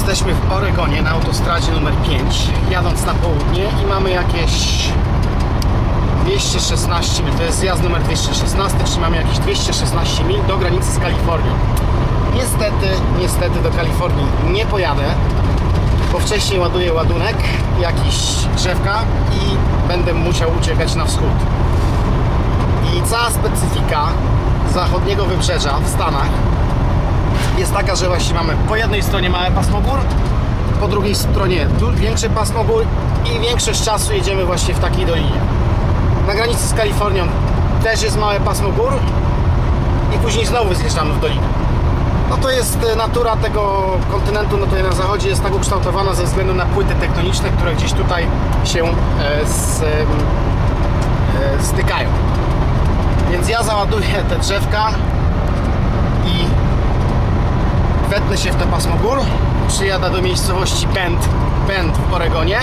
Jesteśmy w Oregonie na autostradzie numer 5, jadąc na południe i mamy jakieś 216 mil. To jest zjazd numer 216, czyli mamy jakieś 216 mil do granicy z Kalifornią. Niestety, niestety do Kalifornii nie pojadę, bo wcześniej ładuję ładunek, jakiś drzewka i będę musiał uciekać na wschód. I cała specyfika zachodniego wybrzeża w Stanach jest taka, że właśnie mamy po jednej stronie małe pasmo gór, po drugiej stronie większe pasmo gór i większość czasu jedziemy właśnie w takiej dolinie. Na granicy z Kalifornią też jest małe pasmo gór i później znowu zjeżdżamy w dolinę. No to jest e, natura tego kontynentu, no tutaj na zachodzie jest tak ukształtowana ze względu na płyty tektoniczne, które gdzieś tutaj się e, z, e, stykają. Więc ja załaduję te drzewka i wetnę się w to pasmo gór, przyjadę do miejscowości Bend, Bend w Oregonie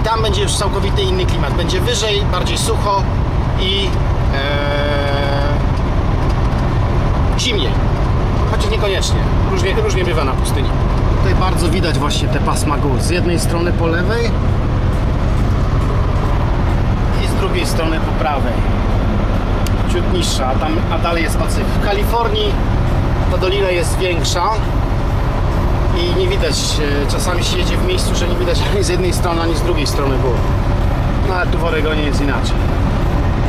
i tam będzie już całkowity inny klimat. Będzie wyżej, bardziej sucho i e, zimniej. Chociaż niekoniecznie. Różnie, różnie bywa na pustyni. Tutaj bardzo widać właśnie te pasma gór. Z jednej strony po lewej i z drugiej strony po prawej. Ciut niższa, a, tam, a dalej jest Pacyfik. W Kalifornii ta dolina jest większa i nie widać, e, czasami się jedzie w miejscu, że nie widać ani z jednej strony, ani z drugiej strony gór. No ale tu w Oregonie jest inaczej.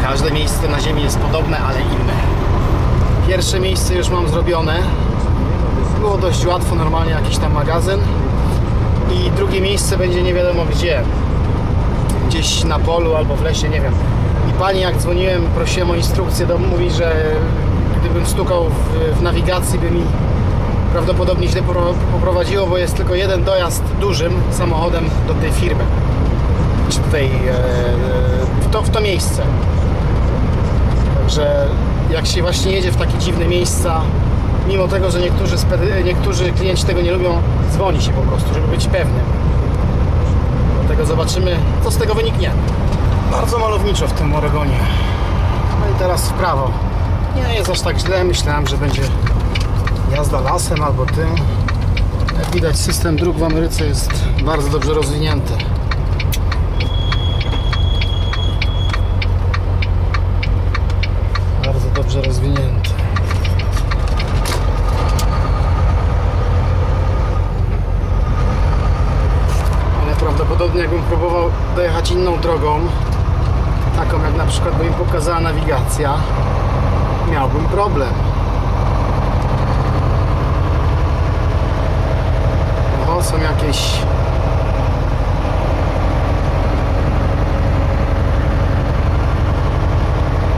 Każde miejsce na ziemi jest podobne, ale inne. Pierwsze miejsce już mam zrobione. Było dość łatwo, normalnie jakiś tam magazyn. I drugie miejsce będzie nie wiadomo gdzie. Gdzieś na polu albo w lesie, nie wiem. I pani jak dzwoniłem, prosiłem o instrukcję, to mówi, że gdybym stukał w, w nawigacji, by mi prawdopodobnie źle popro- poprowadziło, bo jest tylko jeden dojazd dużym samochodem do tej firmy. Czy tutaj e, w, to, w to miejsce. Także jak się właśnie jedzie w takie dziwne miejsca, mimo tego, że niektórzy, niektórzy klienci tego nie lubią, dzwoni się po prostu, żeby być pewnym. Dlatego zobaczymy, co z tego wyniknie. Bardzo malowniczo w tym Oregonie. No i teraz w prawo. Nie jest aż tak źle, myślałem, że będzie jazda lasem albo tym. Jak widać, system dróg w Ameryce jest bardzo dobrze rozwinięty. Bardzo dobrze rozwinięty. Ale prawdopodobnie jakbym próbował dojechać inną drogą, taką jak na przykład by mi pokazała nawigacja, miałbym problem. O, są jakieś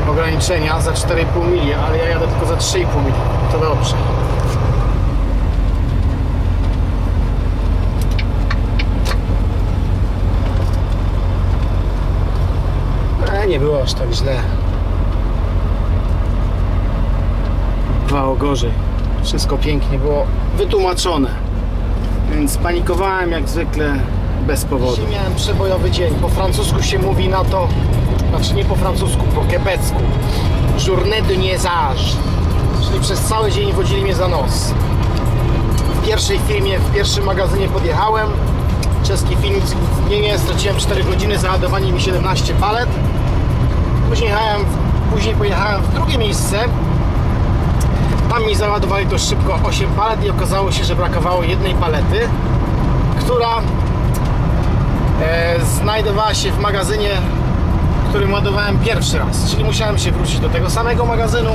ograniczenia za 4,5 mili, ale ja jadę tylko za 3,5 mili. To dobrze. E, nie było aż tak źle. Bywało gorzej. Wszystko pięknie było wytłumaczone. Więc panikowałem jak zwykle bez powodu. Dzisiaj miałem przebojowy dzień. Po francusku się mówi na to, znaczy nie po francusku, po quebecku. Journée de niaisage. Czyli przez cały dzień wodzili mnie za nos. W pierwszej firmie, w pierwszym magazynie podjechałem. Czeski filmik nie, nie, straciłem 4 godziny, załadowanie mi 17 palet. Później, jechałem, później pojechałem w drugie miejsce. Tam mi załadowali to szybko 8 palet i okazało się, że brakowało jednej palety, która e, znajdowała się w magazynie, którym ładowałem pierwszy raz. Czyli musiałem się wrócić do tego samego magazynu,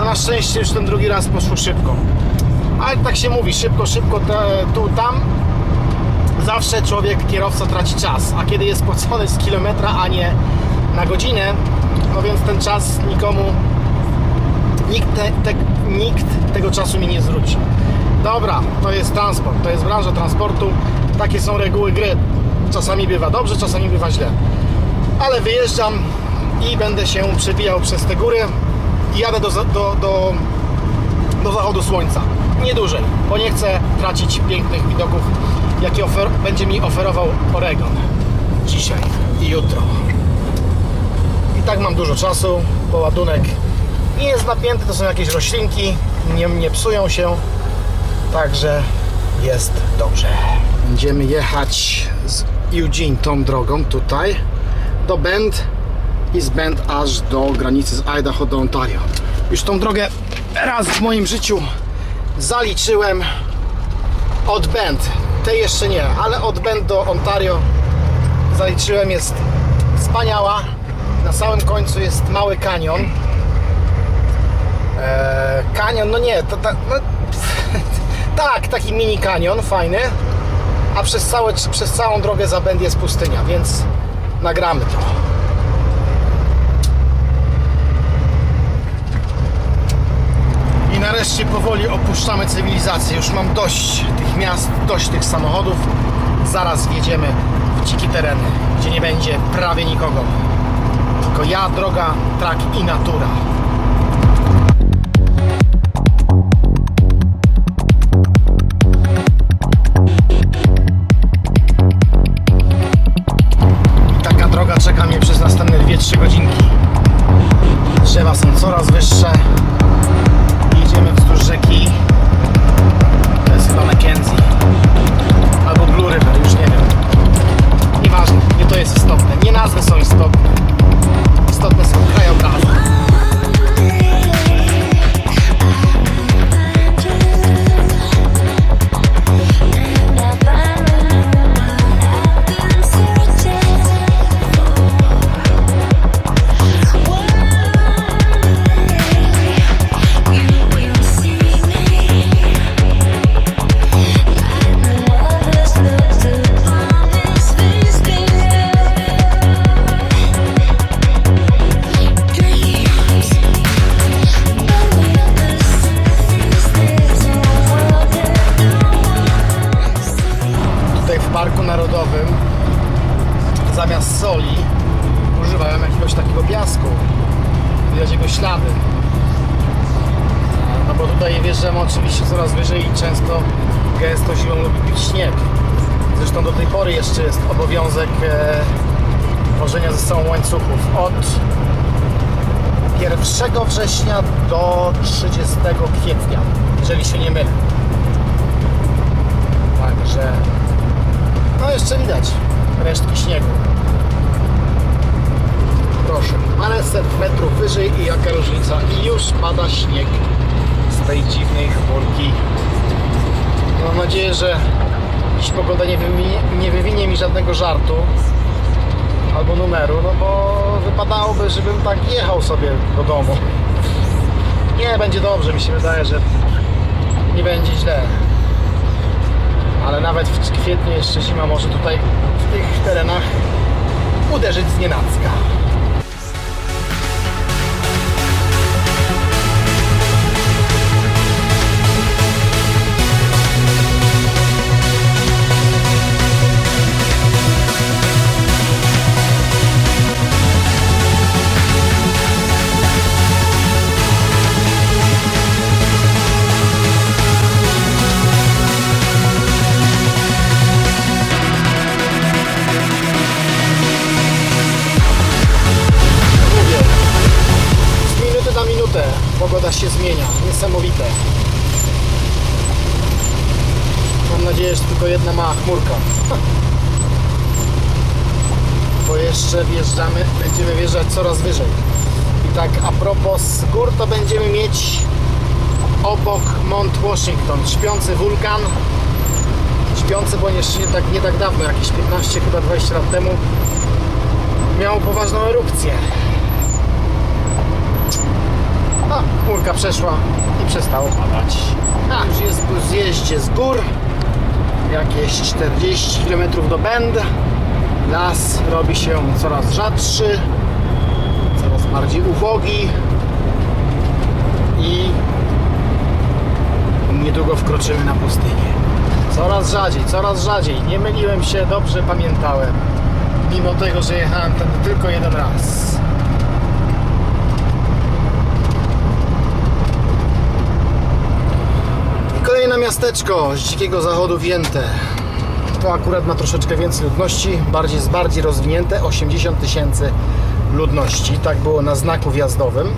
a na szczęście już ten drugi raz poszło szybko. Ale tak się mówi, szybko, szybko, te, tu, tam. Zawsze człowiek, kierowca traci czas, a kiedy jest płacony z kilometra, a nie na godzinę, no więc ten czas nikomu nikt, te, te, nikt tego czasu mi nie zwróci. Dobra, to jest transport, to jest branża transportu, takie są reguły gry. Czasami bywa dobrze, czasami bywa źle. Ale wyjeżdżam i będę się przebijał przez te góry i jadę do, do, do, do zachodu słońca. Nie dłużej, bo nie chcę tracić pięknych widoków, jakie będzie mi oferował Oregon dzisiaj i jutro. I tak mam dużo czasu, bo ładunek nie jest napięty, to są jakieś roślinki, nie, nie psują się, także jest dobrze. Będziemy jechać z Eugene tą drogą tutaj do Bend i z Bend aż do granicy z Idaho do Ontario. Już tą drogę raz w moim życiu zaliczyłem od Bend. Tej jeszcze nie, ale od Bend do Ontario zaliczyłem. Jest wspaniała. Na samym końcu jest mały kanion. Eee, kanion, no nie, to, ta- no, tak, taki mini kanion, fajny. A przez, całe, przez całą drogę za Bend jest pustynia, więc nagramy to. I nareszcie powoli opuszczamy cywilizację. Już mam dość tych miast, dość tych samochodów. Zaraz wjedziemy w dzikie tereny, gdzie nie będzie prawie nikogo. Tylko ja, droga, trak i natura. Narodowym zamiast soli używają jakiegoś takiego piasku. Widać jego ślady. No bo tutaj wjeżdżamy oczywiście coraz wyżej i często gęsto zimą lubi pić śnieg. Zresztą do tej pory jeszcze jest obowiązek e, tworzenia ze sobą łańcuchów od 1 września do 30 kwietnia, jeżeli się nie mylę. Także no jeszcze widać resztki śniegu. Proszę, paręset metrów wyżej i jaka różnica. I już pada śnieg z tej dziwnej chmurki. Mam nadzieję, że dziś pogoda nie wywinie, nie wywinie mi żadnego żartu albo numeru, no bo wypadałoby, żebym tak jechał sobie do domu. Nie, będzie dobrze, mi się wydaje, że nie będzie źle ale nawet w kwietniu jeszcze zima może tutaj w tych terenach uderzyć z nienacka. Tylko jedna mała chmurka. Bo jeszcze wjeżdżamy, będziemy wjeżdżać coraz wyżej. I tak a propos gór, to będziemy mieć obok Mount Washington śpiący wulkan. Śpiący, bo jeszcze nie tak, nie tak dawno, jakieś 15, chyba 20 lat temu, miał poważną erupcję. A, chmurka przeszła i przestało padać. A, już jest po zjeździe z gór. Jakieś 40 km do Bend. Las robi się coraz rzadszy, coraz bardziej ubogi i niedługo wkroczymy na pustynię. Coraz rzadziej, coraz rzadziej. Nie myliłem się, dobrze pamiętałem. Mimo tego, że jechałem tam tylko jeden raz. I kolejne miasteczko z dzikiego zachodu wjęte. To akurat ma troszeczkę więcej ludności, bardziej jest bardziej rozwinięte, 80 tysięcy ludności. Tak było na znaku wjazdowym.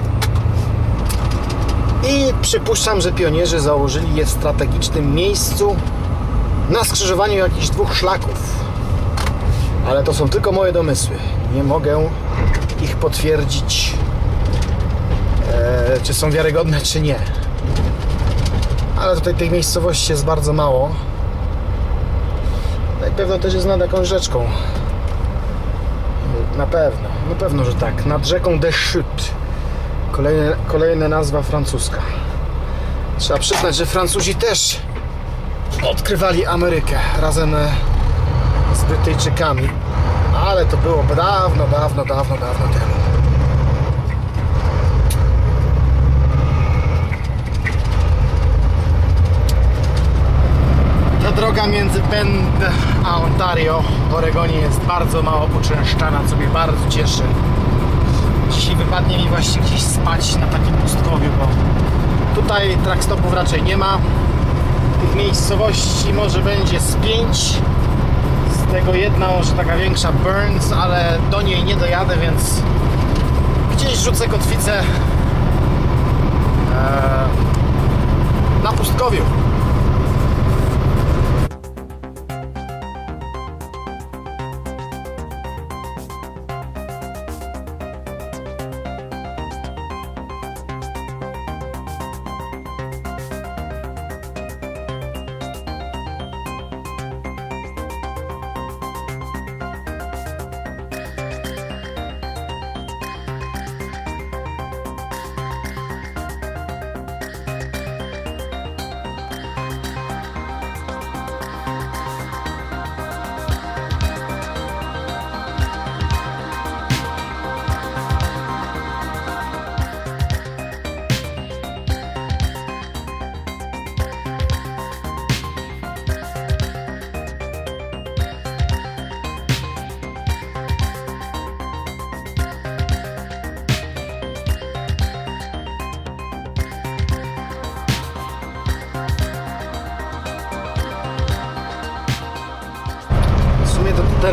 I przypuszczam, że pionierzy założyli je w strategicznym miejscu na skrzyżowaniu jakichś dwóch szlaków. Ale to są tylko moje domysły. Nie mogę ich potwierdzić, e, czy są wiarygodne, czy nie. Ale tutaj tej miejscowości jest bardzo mało. No i pewno też jest nad jakąś rzeczką. Na pewno, na pewno, że tak. Nad rzeką de Chute. Kolejne, kolejna nazwa francuska. Trzeba przyznać, że Francuzi też odkrywali Amerykę razem e, z Brytyjczykami. Ale to było dawno, dawno, dawno, dawno temu. Ta droga między Bend a Ontario w Oregonie jest bardzo mało poczęszczana, co mnie bardzo cieszy. Dzisiaj wypadnie mi właśnie gdzieś spać na takim pustkowiu, bo tutaj track stopów raczej nie ma. Tych miejscowości może będzie z pięć. Z tego jedna może taka większa Burns, ale do niej nie dojadę, więc gdzieś rzucę kotwicę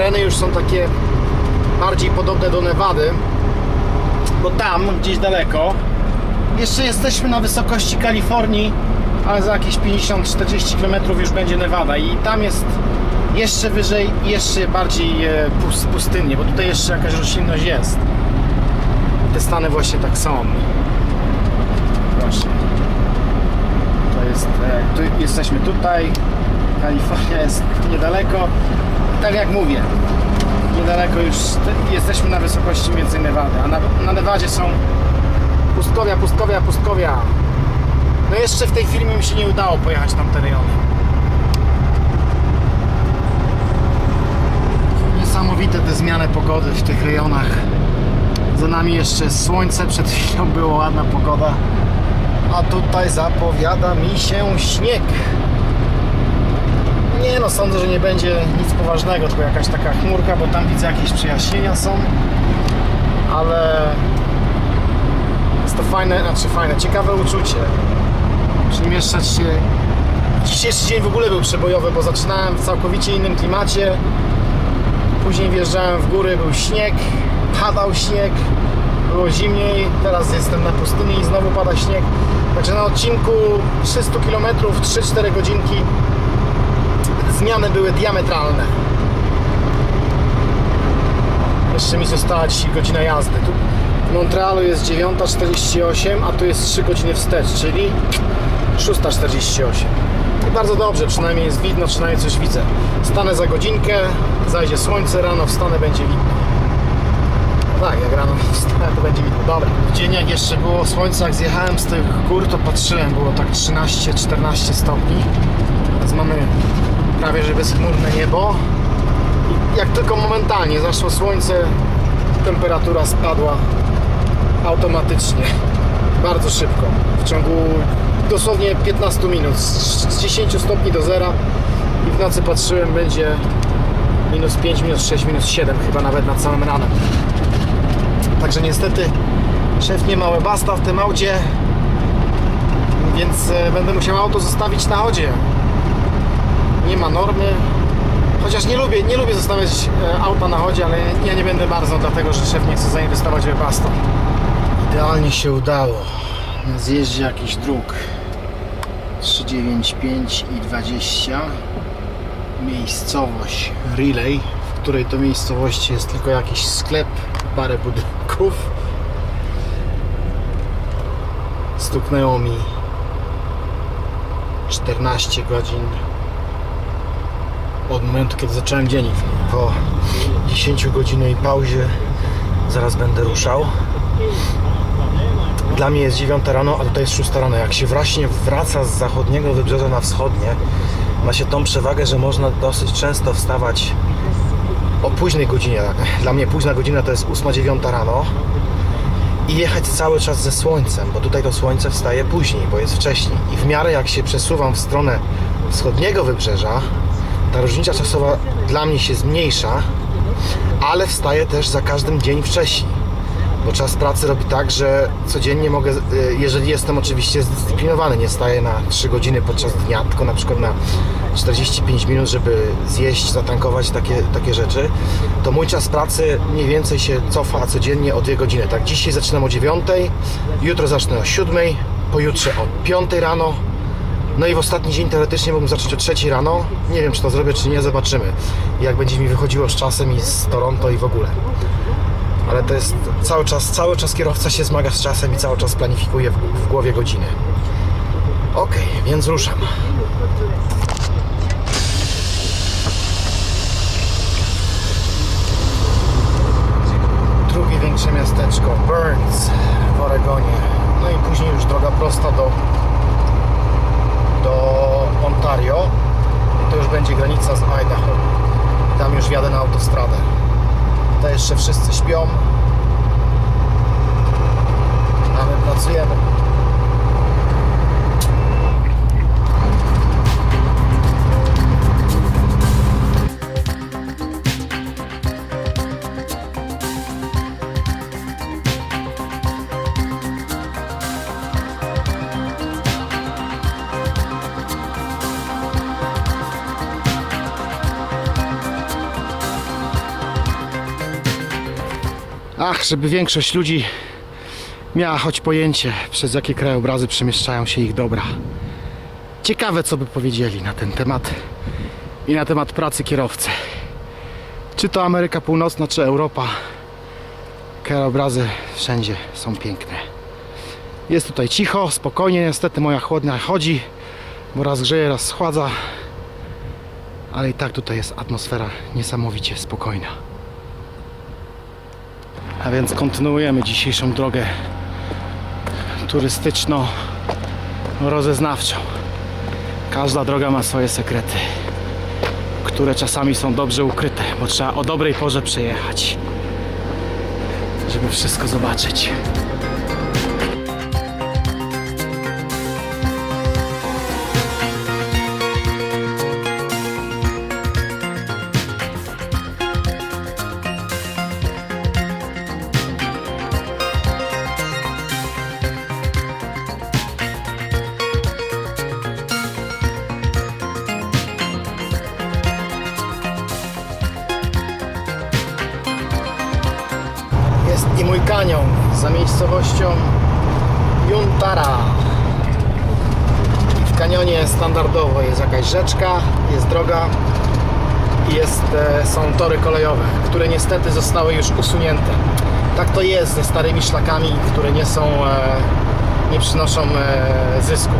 tereny już są takie bardziej podobne do Nevady, bo tam gdzieś daleko jeszcze jesteśmy na wysokości Kalifornii, ale za jakieś 50-40 km już będzie Nevada i tam jest jeszcze wyżej, jeszcze bardziej e, pus- pustynnie, bo tutaj jeszcze jakaś roślinność jest. Te stany właśnie tak są. Właśnie. To jest, e, tu, jesteśmy tutaj, Kalifornia jest niedaleko. Tak jak mówię, niedaleko już te- jesteśmy na wysokości między Nevady, a na, na Nevadzie są pustkowia, pustkowia, pustkowia. No jeszcze w tej chwili mi się nie udało pojechać tam te rejony. Niesamowite te zmiany pogody w tych rejonach. Za nami jeszcze słońce, przed chwilą była ładna pogoda, a tutaj zapowiada mi się śnieg. No, sądzę, że nie będzie nic poważnego, tylko jakaś taka chmurka, bo tam widzę jakieś przejaśnienia są, ale jest to fajne, znaczy fajne, ciekawe uczucie. Przemieszczać się. Dzisiejszy dzień w ogóle był przebojowy, bo zaczynałem w całkowicie innym klimacie. Później wjeżdżałem w góry, był śnieg, padał śnieg, było zimniej. Teraz jestem na pustyni i znowu pada śnieg. Także na odcinku 300 km, 3-4 godzinki zmiany były diametralne. Jeszcze mi została dzisiaj godzina jazdy. Tu w Montrealu jest 9.48, a tu jest 3 godziny wstecz, czyli 6.48. I bardzo dobrze, przynajmniej jest widno, przynajmniej coś widzę. Stanę za godzinkę, zajdzie słońce, rano wstanę, będzie widno. No tak, jak rano wstanę, to będzie widno. Dobra. W dzień jak jeszcze było słońce, jak zjechałem z tych gór, to patrzyłem, było tak 13-14 stopni. Teraz mamy prawie że bezchmurne niebo. I jak tylko momentalnie zaszło słońce, temperatura spadła automatycznie. Bardzo szybko. W ciągu dosłownie 15 minut. Z z 10 stopni do zera. I w nocy patrzyłem, będzie minus 5, minus 6, minus 7 chyba nawet nad samym ranem. Także niestety szef nie ma basta w tym aucie, więc e, będę musiał auto zostawić na chodzie nie ma normy. Chociaż nie lubię, nie lubię zostawiać e, auta na chodzie, ale ja nie będę bardzo, dlatego że szef nie chce zainwestować w Webasto. Idealnie się udało. Na zjeździe jakiś dróg 395 i 20 miejscowość Relay, w której to miejscowości jest tylko jakiś sklep, parę budynków. Stuknęło mi 14 godzin od momentu, kiedy zacząłem dzień. Po 10 godzinnej pauzie zaraz będę ruszał. Dla mnie jest 9 rano, a tutaj jest 6 rano. Jak się właśnie wraca z zachodniego wybrzeża na wschodnie, ma się tą przewagę, że można dosyć często wstawać o późnej godzinie. Dla mnie późna godzina to jest 8-9 rano i jechać cały czas ze słońcem, bo tutaj to słońce wstaje później, bo jest wcześniej. I w miarę jak się przesuwam w stronę wschodniego wybrzeża, ta różnica czasowa dla mnie się zmniejsza, ale wstaję też za każdym dzień wcześniej. Bo czas pracy robi tak, że codziennie mogę, y, jeżeli jestem oczywiście zdyscyplinowany, nie staję na 3 godziny podczas dnia, tylko na przykład na 45 minut, żeby zjeść, zatankować takie, takie rzeczy, to mój czas pracy mniej więcej się cofa codziennie o 2 godziny. Tak, dzisiaj zaczynam o 9, jutro zacznę o 7, pojutrze o 5 rano, no i w ostatni dzień teoretycznie mógłbym zacząć o 3 rano. Nie wiem, czy to zrobię, czy nie, zobaczymy. Jak będzie mi wychodziło z czasem i z Toronto i w ogóle. Ale to jest cały czas, cały czas kierowca się zmaga z czasem i cały czas planifikuje w, w głowie godziny. Ok, więc ruszam. Drugie większe miasteczko Burns w Oregonie. No i później już droga prosta do do Ontario to już będzie granica z Idaho. Tam już wjadę na autostradę. To jeszcze wszyscy śpią. A my pracujemy Ach, żeby większość ludzi miała choć pojęcie, przez jakie krajobrazy przemieszczają się ich dobra. Ciekawe, co by powiedzieli na ten temat i na temat pracy kierowcy. Czy to Ameryka Północna, czy Europa, krajobrazy wszędzie są piękne. Jest tutaj cicho, spokojnie, niestety moja chłodnia chodzi, bo raz grzeje, raz schładza, ale i tak tutaj jest atmosfera niesamowicie spokojna. A więc kontynuujemy dzisiejszą drogę turystyczno-rozeznawczą. Każda droga ma swoje sekrety, które czasami są dobrze ukryte, bo trzeba o dobrej porze przejechać, żeby wszystko zobaczyć. Jakaś rzeczka, jest droga i jest, e, są tory kolejowe, które niestety zostały już usunięte. Tak to jest ze starymi szlakami, które nie są, e, nie przynoszą e, zysku.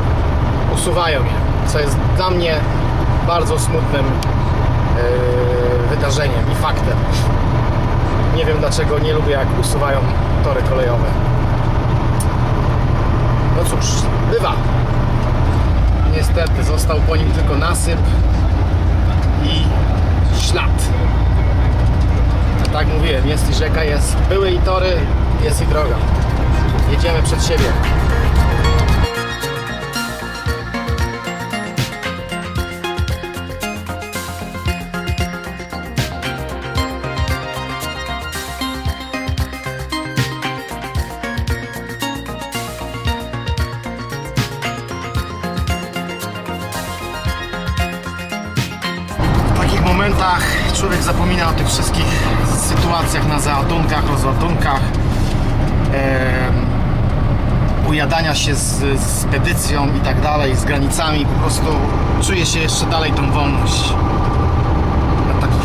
Usuwają je, co jest dla mnie bardzo smutnym wydarzeniem i faktem. Nie wiem dlaczego nie lubię jak usuwają tory kolejowe. No cóż, bywa. Niestety został po nim tylko nasyp i ślad. A tak mówiłem, jest i rzeka, jest, były i tory, jest i droga. Jedziemy przed siebie. Człowiek zapomina o tych wszystkich sytuacjach na załadunkach, rozładunkach, em, ujadania się z, z i tak dalej, z granicami. Po prostu czuje się jeszcze dalej tą wolność.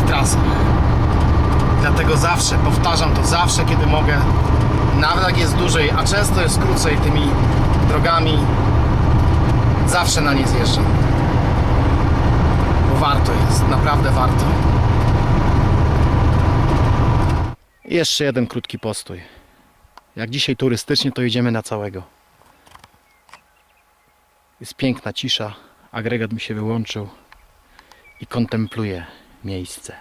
trasę. Dlatego zawsze, powtarzam to zawsze, kiedy mogę, nawet jak jest dłużej, a często jest krócej tymi drogami, zawsze na nie zjeżdżam. Warto jest, naprawdę warto. Jeszcze jeden krótki postój. Jak dzisiaj turystycznie, to idziemy na całego. Jest piękna cisza, agregat mi się wyłączył i kontempluję miejsce.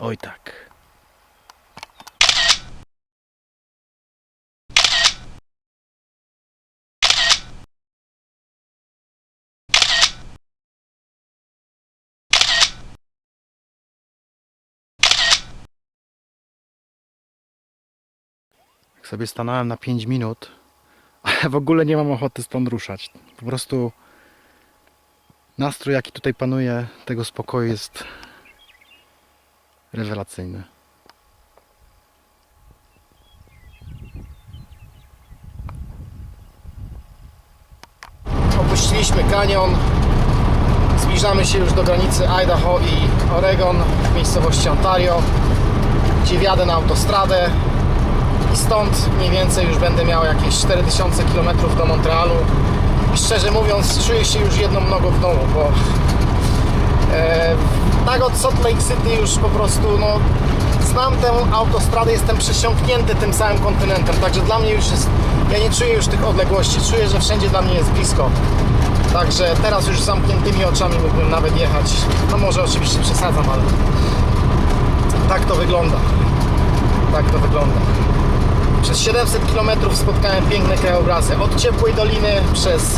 Oj tak. Jak sobie stanąłem na 5 minut, ale w ogóle nie mam ochoty stąd ruszać. Po prostu nastrój, jaki tutaj panuje, tego spokoju jest rewelacyjny. Opuściliśmy kanion. Zbliżamy się już do granicy Idaho i Oregon w miejscowości Ontario, gdzie wjadę na autostradę stąd mniej więcej już będę miał jakieś 4000 km do Montrealu. Szczerze mówiąc, czuję się już jedną nogą w domu, bo e, tak od Salt Lake City już po prostu no, znam tę autostradę, jestem przesiąknięty tym całym kontynentem, także dla mnie już jest, ja nie czuję już tych odległości, czuję, że wszędzie dla mnie jest blisko. Także teraz już zamkniętymi oczami mógłbym nawet jechać. No może oczywiście przesadzam, ale tak to wygląda. Tak to wygląda. Przez 700 km spotkałem piękne krajobrazy. Od ciepłej doliny przez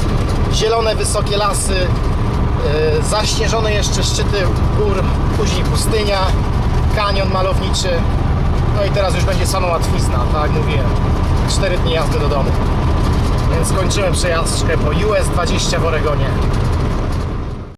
zielone, wysokie lasy, yy, zaśnieżone jeszcze szczyty gór, później pustynia, kanion malowniczy. No i teraz już będzie sama łatwizna, tak jak mówiłem. 4 dni jazdy do domu. Więc skończyłem przejażdżkę po US 20 w Oregonie.